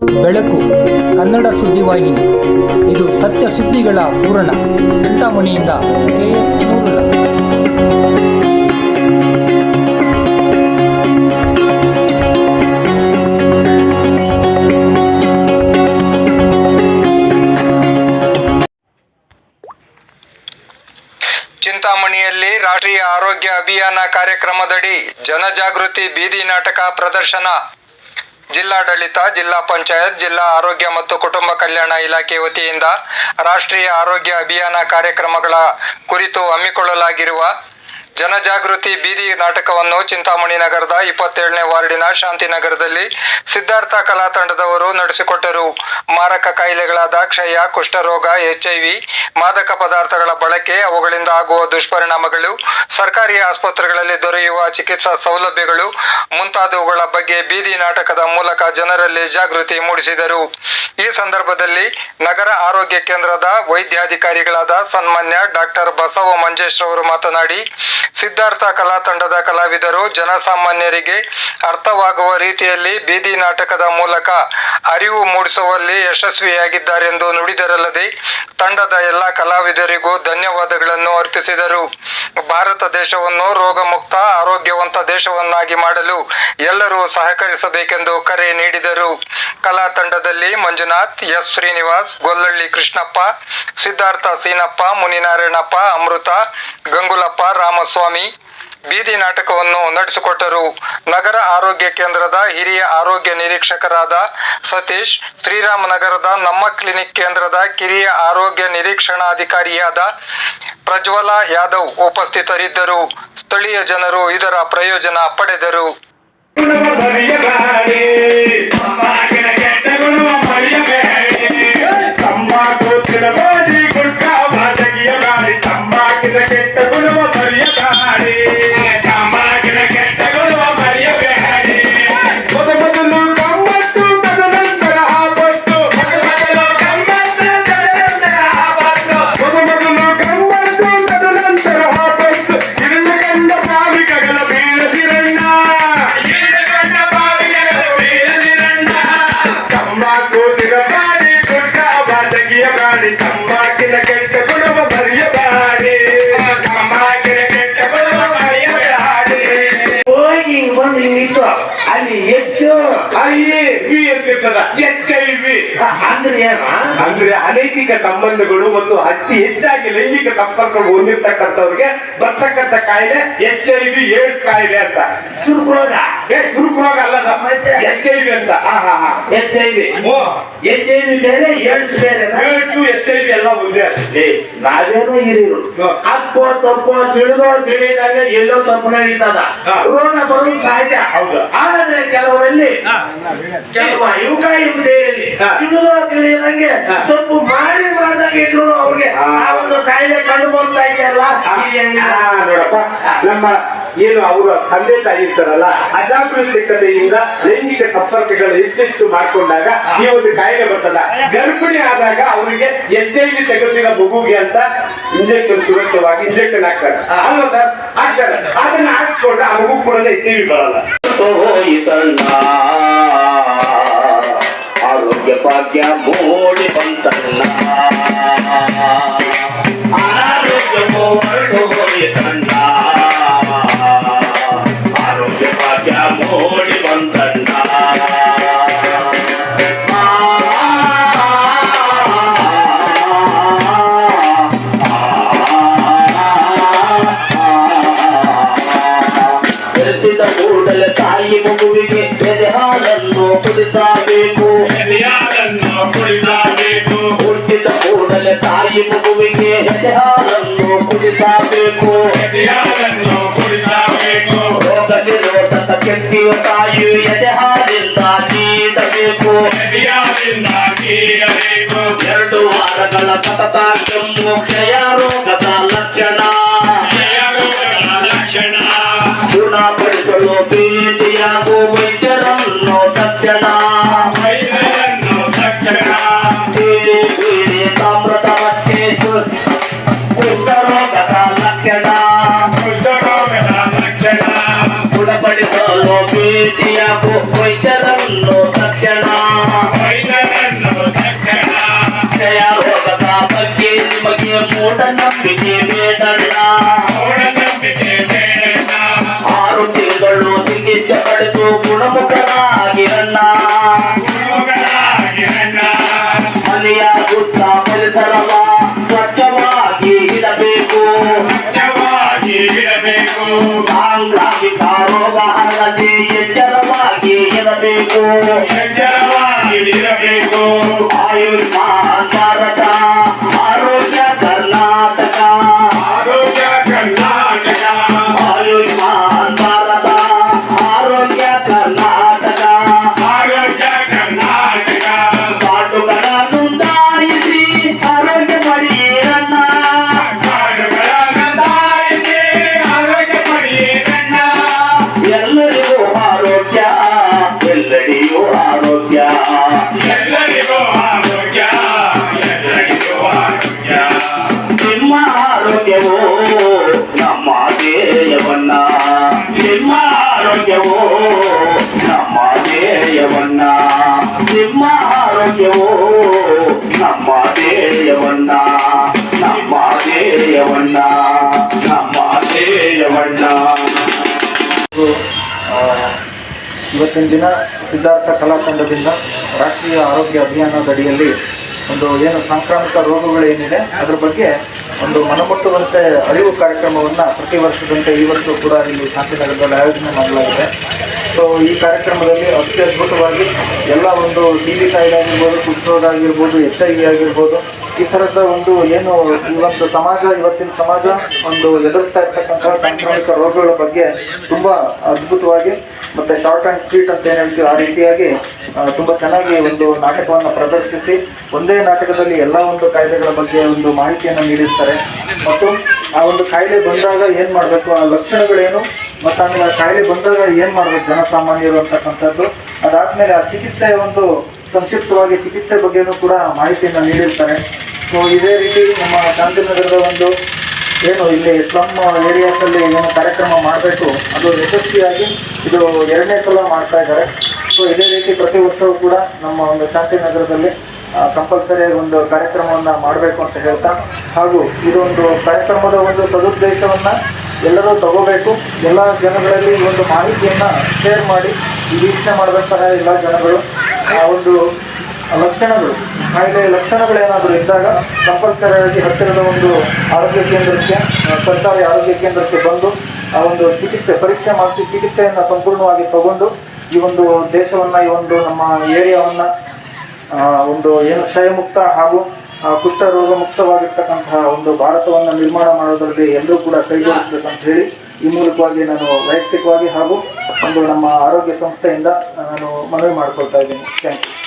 ಬೆಳಕು, ಕನ್ನಡ ಸುದ್ದಿವಾಹಿನಿ. ಇದು ಸತ್ಯ ಸುದ್ದಿಗಳ ಪೂರಣ. ಚಿಂತಾಮಣಿಯಿಂದ ಕೆಎಸ್ ಚಿಂತಾಮಣಿಯಲ್ಲಿ ರಾಷ್ಟ್ರೀಯ ಆರೋಗ್ಯ ಅಭಿಯಾನ ಕಾರ್ಯಕ್ರಮದಡಿ ಜನಜಾಗೃತಿ ಬೀದಿ ನಾಟಕ ಪ್ರದರ್ಶನ. ಜಿಲ್ಲಾಡಳಿತ, ಜಿಲ್ಲಾ ಪಂಚಾಯತ್, ಜಿಲ್ಲಾ ಆರೋಗ್ಯ ಮತ್ತು ಕುಟುಂಬ ಕಲ್ಯಾಣ ಇಲಾಖೆ ವತಿಯಿಂದ ರಾಷ್ಟ್ರೀಯ ಆರೋಗ್ಯ ಅಭಿಯಾನ ಕಾರ್ಯಕ್ರಮಗಳ ಕುರಿತು ಹಮ್ಮಿಕೊಳ್ಳಲಾಗಿರುವ ಜನಜಾಗೃತಿ ಬೀದಿ ನಾಟಕವನ್ನು ಚಿಂತಾಮಣಿ ನಗರದ ಇಪ್ಪತ್ತೇಳನೇ ವಾರ್ಡಿನ ಶಾಂತಿನಗರದಲ್ಲಿ ಸಿದ್ಧಾರ್ಥ ಕಲಾ ತಂಡದವರು ನಡೆಸಿಕೊಟ್ಟರು. ಮಾರಕ ಕಾಯಿಲೆಗಳಾದ ಕ್ಷಯ, ಕುಷ್ಠರೋಗ ಎಚ್ಐವಿ ಮಾದಕ ಪದಾರ್ಥಗಳ ಬಳಕೆ ಅವುಗಳಿಂದ ಆಗುವ ದುಷ್ಪರಿಣಾಮಗಳು, ಸರ್ಕಾರಿ ಆಸ್ಪತ್ರೆಗಳಲ್ಲಿ ದೊರೆಯುವ ಚಿಕಿತ್ಸಾ ಸೌಲಭ್ಯಗಳು ಮುಂತಾದವುಗಳ ಬಗ್ಗೆ ಬೀದಿ ನಾಟಕದ ಮೂಲಕ ಜನರಲ್ಲಿ ಜಾಗೃತಿ ಮೂಡಿಸಿದರು. ಈ ಸಂದರ್ಭದಲ್ಲಿ ನಗರ ಆರೋಗ್ಯ ಕೇಂದ್ರದ ವೈದ್ಯಾಧಿಕಾರಿಗಳಾದ ಸನ್ಮಾನ್ಯ ಡಾಕ್ಟರ್ ಬಸವ ಮಂಜೇಶ್ ಅವರು ಮಾತನಾಡಿ ಸಿದ್ಧಾರ್ಥ ಕಲಾ ತಂಡದ ಕಲಾವಿದರು, ಜನಸಾಮಾನ್ಯರಿಗೆ ಅರ್ಥವಾಗುವ ರೀತಿಯಲ್ಲಿ ಬೀದಿ ನಾಟಕದ ಮೂಲಕ ಅರಿವು ಮೂಡಿಸುವಲ್ಲಿ ಯಶಸ್ವಿಯಾಗಿದ್ದಾರೆಂದು ನುಡಿದರಲ್ಲದೆ, ತಂಡದ ಎಲ್ಲ ಕಲಾವಿದರಿಗೂ ಧನ್ಯವಾದಗಳನ್ನು ಅರ್ಪಿಸಿದರು. ಭಾರತ ದೇಶವನ್ನು ರೋಗಮುಕ್ತ, ಆರೋಗ್ಯವಂತ ದೇಶವನ್ನಾಗಿ ಮಾಡಲು ಎಲ್ಲರೂ ಸಹಕರಿಸಬೇಕೆಂದು ಕರೆ ನೀಡಿದರು. ಕಲಾ ತಂಡದಲ್ಲಿ ಮಂಜುನಾಥ್, ಎಸ್ ಶ್ರೀನಿವಾಸ್, ಗೊಲ್ಲಳ್ಳಿ ಕೃಷ್ಣಪ್ಪ, ಸಿದ್ಧಾರ್ಥ ಸೀನಪ್ಪ, ಮುನಿನಾರಾಯಣಪ್ಪ, ಅಮೃತ, ಗಂಗುಲಪ್ಪ, ರಾಮಸ್ವಾಮಿ ಬೀದಿ ನಾಟಕವನ್ನು ನಡೆಸಿಕೊಟ್ಟರು ನಗರ ಆರೋಗ್ಯ ಕೇಂದ್ರದ ಹಿರಿಯ ಆರೋಗ್ಯ ನಿರೀಕ್ಷಕರಾದ ಸತೀಶ್, ಶ್ರೀರಾಮನಗರದ ನಮ್ಮ ಕ್ಲಿನಿಕ್ ಕೇಂದ್ರದ ಕಿರಿಯ ಆರೋಗ್ಯ ನಿರೀಕ್ಷಣಾಧಿಕಾರಿಯಾದ ಪ್ರಜ್ವಲ ಯಾದವ್ ಉಪಸ್ಥಿತರಿದ್ದರು. ಸ್ಥಳೀಯ ಜನರು ಇದರ ಪ್ರಯೋಜನ ಪಡೆದರು. ನಿಂತು ಅಲ್ಲಿ ಹೆಚ್ಚು ಐ ವಿ ಅಂತಿರ್ತದ ಎಚ್ ಐ ವಿ. ಅಂದ್ರೆ ಏನು? ಅಂದ್ರೆ ಅನೈತಿಕ ಸಂಬಂಧಗಳು ಮತ್ತು ಅತಿ ಹೆಚ್ಚಾಗಿ ಲೈಂಗಿಕ ಸಂಪರ್ಕ ಹೊಂದಿರ್ತಕ್ಕಂಥವ್ರಿಗೆ ಬರ್ತಕ್ಕಂಥ ಕಾಯಿಲೆ ಎಚ್ ಐ ವಿ ಏಡ್ಸ್ ಕಾಯಿಲೆ ಅಂತ. ಸುರ್ಕೊಳ್ಳೋದ ಏ ಚುರುಕು ಅಲ್ಲ ಎಚ್ ಐ ವಿ ಅಂತ. H I V. H I V ಬೇರೆ ಏಡ್ಸ್ ಬೇರೆ ಏಡ್ಸ್ ಎಚ್ ಐ ವಿ ಎಲ್ಲ ಒಂದೇ. ನಾವೇನೋ ಹಿರಿಯರು. ಅಪ್ಪೋ ತಪ್ಪೋ ತಿಳಿದೋ ತಿಳಿದಾಗ ಎಲ್ಲೋ ತಪ್ಪನೇ ನಡೀತದ. ಕೊರೋನಾ ರೋಗ ಬರೋದು ಹೌದು. ಆದ್ರೆ ಕೆಲವರಲ್ಲಿ ಕೆಲವ ಯುವಕ ಯುವತೆಯಲ್ಲಿ ತಿಳಿದಂಗೆ ಹಾ. ಸ್ವಲ್ಪ ಮಾಡಿ ಮಾಡಿದಾಗ ಇದ್ರು ಅವ್ರಿಗೆ ಆ ಒಂದು ಕಾಯಿಲೆ ಕಂಡು ಬರ್ತಾ ಇದೆಯಲ್ಲ? ನೋಡಪ್ಪ. ನಮ್ಮ ಏನು ಅವರ ತಂದೆ ತಾಯಿ ಇರ್ತಾರಲ್ಲ ಅಜಾಗೃತಿಕತೆಯಿಂದ ಲೈಂಗಿಕ ಸಂಪರ್ಕಗಳು ಹೆಚ್ಚೆಚ್ಚು ಮಾಡ್ಕೊಂಡಾಗ ಈ ಒಂದು ಕಾಯಿಲೆ ಬರ್ತದ. ಗರ್ಭಿಣಿ ಆದಾಗ ಅವರಿಗೆ ಎಚ್ ಐ ವಿ ತೆಗೆದಿರೋ ಮಗುಗೆ ಅಂತ ಇಂಜೆಕ್ಷನ್ ಸುರಕ್ಷವಾಗಿ ಇಂಜೆಕ್ಷನ್ ಹಾಕ್ತಾರೆ. ಅಲ್ವಾ ಸರ್? ಹಾಕ್ತಾರೆ. ಅದನ್ನ ಹಾಕ್ಸ್ಕೊಂಡ್ರೆ ಆ ಮಗು ಕೂಡ ಎಚ್ ಐ ವಿ ಬರಲ್ಲ. ಹೋಯಿತಣ್ಣ ಆರೋಗ್ಯ ಭಾಗ್ಯ ಮೂಡಿ ಬಂತಣ್ಣ ಆರೋಗ್ಯ ಹೊರಟು ಹೋಯಿತಣ್ಣ ಆರೋಗ್ಯ ಭಾಗ್ಯ ಮೂಡಿ ಬಂತಣ್ಣ ಹಾಲನ್ನು ಕುಡಿಸಬೇಕು ರೋಗ ನಿರೋಧಕ ಶಕ್ತಿಯ ತಾಯಿ ಎದೆ ಹಾಲಿಂದ ನೀಡಬೇಕು ಎರಡು ವಾರಗಳ ಸತತ ಕೆಮ್ಮು ಕ್ಷಯ ರೋಗದ ಲಕ್ಷಣ ಮೂಢನಂಬಿಕೆ ಬೇಡಣ್ಣ ಆರು ತಿಂಗಳು ಚಿಕಿತ್ಸೆ ಪಡೆದು ಗುಣಮುಖರಾಗಿರಣ್ಣ ಮನೆಯ ಸುತ್ತ ಪರಿಸರವ ಸ್ವಚ್ಛವಾಗಿ ಇಡಬೇಕು ಸಾಂಕ್ರಾಮಿಕ ರೋಗ ಹರಡದೆ ಎಚ್ಚರವಾಗಿ ಇರಬೇಕು ಆರೋಗ್ಯವು? ನಮ್ಮ ಧ್ಯೇಯವನ್ನ ನಿಮ್ಮ ಓ ನಮ್ಮ ಧ್ಯೇಯವನ್ನ ನಮ್ಮ ಧ್ಯೇಯವನ್ನ ನಮ್ಮ ಧ್ಯೇಯವನ್ನ. ಇವತ್ತಿನ ದಿನ ಸಿದ್ಧಾರ್ಥ ಕಲಾತಂಡದಿಂದ ರಾಷ್ಟ್ರೀಯ ಆರೋಗ್ಯ ಅಭಿಯಾನದ ಅಡಿಯಲ್ಲಿ ಒಂದು ಏನು ಸಾಂಕ್ರಾಮಿಕ ರೋಗಗಳು ಏನಿದೆ ಅದ್ರ ಬಗ್ಗೆ ಒಂದು ಮನಮುಟ್ಟುವಂತೆ ಅರಿವು ಕಾರ್ಯಕ್ರಮವನ್ನು ಪ್ರತಿ ವರ್ಷದಂತೆ ಈ ವರ್ಷ ಕೂಡ ಇಲ್ಲಿ ಶಾಂತಿನಗರದಲ್ಲಿ ಆಯೋಜನೆ ಮಾಡಲಾಗಿದೆ. ಸೊ ಈ ಕಾರ್ಯಕ್ರಮದಲ್ಲಿ ಅತ್ಯದ್ಭುತವಾಗಿ ಎಲ್ಲ ಒಂದು ಟಿ ವಿ ಕಾಯಿಲೆ ಆಗಿರ್ಬೋದು ಕುಷ್ಠರೋಗ ಆಗಿರ್ಬೋದು ಎಚ್ ಐ ವಿ ಆಗಿರ್ಬೋದು, ಈ ಥರದ ಒಂದು ಏನು ಇವತ್ತು ಸಮಾಜ, ಇವತ್ತಿನ ಸಮಾಜ ಒಂದು ಎದುರಿಸ್ತಾ ಇರ್ತಕ್ಕಂಥ ಸಾಂಕ್ರಾಮಿಕ ರೋಗಗಳ ಬಗ್ಗೆ ತುಂಬ ಅದ್ಭುತವಾಗಿ ಮತ್ತು ಶಾರ್ಟ್ ಆ್ಯಂಡ್ ಸ್ವೀಟ್ ಅಂತ ಏನು ಹೇಳ್ತೀವಿ ಆ ರೀತಿಯಾಗಿ ತುಂಬ ಚೆನ್ನಾಗಿ ಒಂದು ನಾಟಕವನ್ನು ಪ್ರದರ್ಶಿಸಿ, ಒಂದೇ ನಾಟಕದಲ್ಲಿ ಎಲ್ಲ ಒಂದು ಕಾಯಿಲೆಗಳ ಬಗ್ಗೆ ಒಂದು ಮಾಹಿತಿಯನ್ನು ನೀಡಿರ್ತಾರೆ. ಮತ್ತು ಆ ಒಂದು ಕಾಯಿಲೆ ಬಂದಾಗ ಏನು ಮಾಡಬೇಕು? ಆ ಲಕ್ಷಣಗಳೇನು? ಮತ್ತು ಆಮೇಲೆ ಕಾಯಿಲೆ ಬಂದಾಗ ಏನು ಮಾಡಬೇಕು ಜನಸಾಮಾನ್ಯರು ಅಂತಕ್ಕಂಥದ್ದು? ಅದಾದಮೇಲೆ ಆ ಚಿಕಿತ್ಸೆಯ ಒಂದು ಸಂಕ್ಷಿಪ್ತವಾಗಿ ಚಿಕಿತ್ಸೆ ಬಗ್ಗೆನೂ ಕೂಡ ಮಾಹಿತಿಯನ್ನು ನೀಡಿರ್ತಾರೆ. ಸೊ ಇದೇ ರೀತಿ ನಮ್ಮ ಗಾಂಧಿನಗರದ ಒಂದು ಏನು ಇಲ್ಲಿ ಸ್ಲಮ್ ಏರಿಯಾಸಲ್ಲಿ ಏನು ಕಾರ್ಯಕ್ರಮ ಮಾಡಬೇಕು, ಅದು ಯಶಸ್ವಿಯಾಗಿ ಇದು ಎರಡನೇ ಸಲ ಮಾಡ್ತಾ ಇದ್ದಾರೆ. ಸೊ ಇದೇ ರೀತಿ ಪ್ರತಿ ವರ್ಷವೂ ಕೂಡ ನಮ್ಮ ಒಂದು ಶಾಂತಿನಗರದಲ್ಲಿ ಕಂಪಲ್ಸರಿ ಒಂದು ಕಾರ್ಯಕ್ರಮವನ್ನು ಮಾಡಬೇಕು ಅಂತ ಹೇಳ್ತಾ, ಹಾಗೂ ಇದೊಂದು ಕಾರ್ಯಕ್ರಮದ ಒಂದು ಸದುದ್ದೇಶವನ್ನು ಎಲ್ಲರೂ ತಗೋಬೇಕು. ಎಲ್ಲ ಜನಗಳಲ್ಲಿ ಒಂದು ಮಾಹಿತಿಯನ್ನು ಶೇರ್ ಮಾಡಿ ವೀಕ್ಷಣೆ ಮಾಡಿದಂತಹ ಎಲ್ಲ ಜನಗಳು, ಆ ಒಂದು ಲಕ್ಷಣಗಳು, ಕಾಯಿಲೆ ಲಕ್ಷಣಗಳೇನಾದರೂ ಇದ್ದಾಗ ಕಂಪಲ್ಸರಿಯಾಗಿ ಹತ್ತಿರದ ಒಂದು ಆರೋಗ್ಯ ಕೇಂದ್ರಕ್ಕೆ ಸರ್ಕಾರಿ ಆರೋಗ್ಯ ಕೇಂದ್ರಕ್ಕೆ ಬಂದು ಆ ಒಂದು ಚಿಕಿತ್ಸೆ, ಪರೀಕ್ಷೆ ಮಾಡಿಸಿ ಚಿಕಿತ್ಸೆಯನ್ನು ಸಂಪೂರ್ಣವಾಗಿ ತಗೊಂಡು ಈ ಒಂದು ದೇಶವನ್ನು, ಈ ಒಂದು ನಮ್ಮ ಏರಿಯಾವನ್ನು ಒಂದು ಏನು ಕ್ಷಯಮುಕ್ತ ಹಾಗೂ ಕುಷ್ಠರೋಗ ಮುಕ್ತವಾಗಿರ್ತಕ್ಕಂತಹ ಒಂದು ಭಾರತವನ್ನು ನಿರ್ಮಾಣ ಮಾಡೋದರಲ್ಲಿ ಎಲ್ಲರೂ ಕೂಡ ಕೈಜೋಡಿಸ್ಬೇಕಂತ ಹೇಳಿ ಈ ಮೂಲಕವಾಗಿ ನಾನು ವೈಯಕ್ತಿಕವಾಗಿ ಹಾಗೂ ಒಂದು ನಮ್ಮ ಆರೋಗ್ಯ ಸಂಸ್ಥೆಯಿಂದ ನಾನು ಮನವಿ ಮಾಡ್ಕೊಳ್ತಾ ಇದ್ದೀನಿ. Thank you